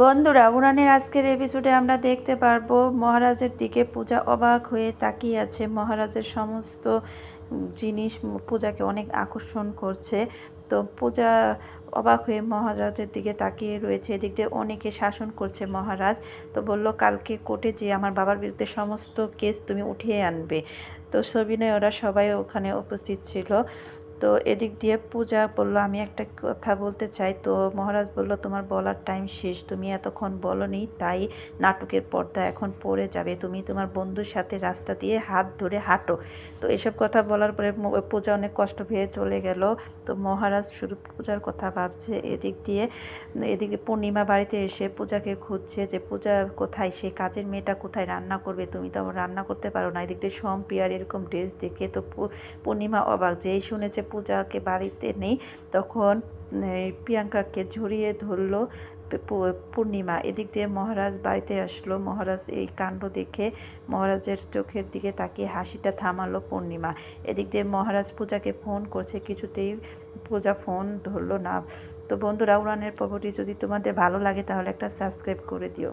বন্ধুরা, উড়ানের আজকের এপিসোডে আমরা দেখতে পারব মহারাজের দিকে পূজা অবাক হয়ে তাকিয়ে আছে। মহারাজের সমস্ত জিনিস পূজাকে অনেক আকর্ষণ করছে। তো পূজা অবাক হয়ে মহারাজের দিকে তাকিয়ে রয়েছে। এদিক দিয়ে অনেকে শাসন করছে মহারাজ। তো বলল, কালকে কোর্টে যে আমার বাবার বিরুদ্ধে সমস্ত কেস তুমি উঠিয়ে আনবে। তো সবিনয়, ওরা সবাই ওখানে উপস্থিত ছিল। তো এদিক দিয়ে পূজা বলল, আমি একটা কথা বলতে চাই। তো মহারাজ বলল, তোমার বলার টাইম শেষ। তুমি এতক্ষণ বলনি, তাই নাটকের পর্দা এখন পড়ে যাবে। তুমি তোমার বন্ধুর সাথে রাস্তা দিয়ে হাত ধরে হাঁটো। তো এসব কথা বলার পরে পূজা অনেক কষ্ট পেয়ে চলে গেল। তো মহারাজ শুধু পূজার কথা ভাবছে। এদিক দিয়ে, এদিকে পূর্ণিমা বাড়িতে এসে পূজাকে খুঁজছে যে, পূজা কোথায়? সে কাজের মেয়েটা কোথায়? রান্না করবে? তুমি তো রান্না করতে পারো না। এদিক দিয়ে সম্পিয়ার এরকম ড্রেস দেখে তো পূর্ণিমা অবাক যেই শুনেছে পূজাকে বাড়িতে নেই, তখন প্রিয়াঙ্কাকে ঝরিয়ে ধরলো পূর্ণিমা। এদিক দিয়ে মহারাজ বাড়িতে আসলো। মহারাজ এই কাণ্ড দেখে মহারাজের চোখের দিকে তাকিয়ে হাসিটা থামালো পূর্ণিমা। এদিক দিয়ে মহারাজ পূজাকে ফোন করছে, কিছুতেই পূজা ফোন ধরলো না। তো বন্ধুরা, উড়ানের পর্বটি যদি তোমাদের ভালো লাগে, তাহলে একটা সাবস্ক্রাইব করে দিও।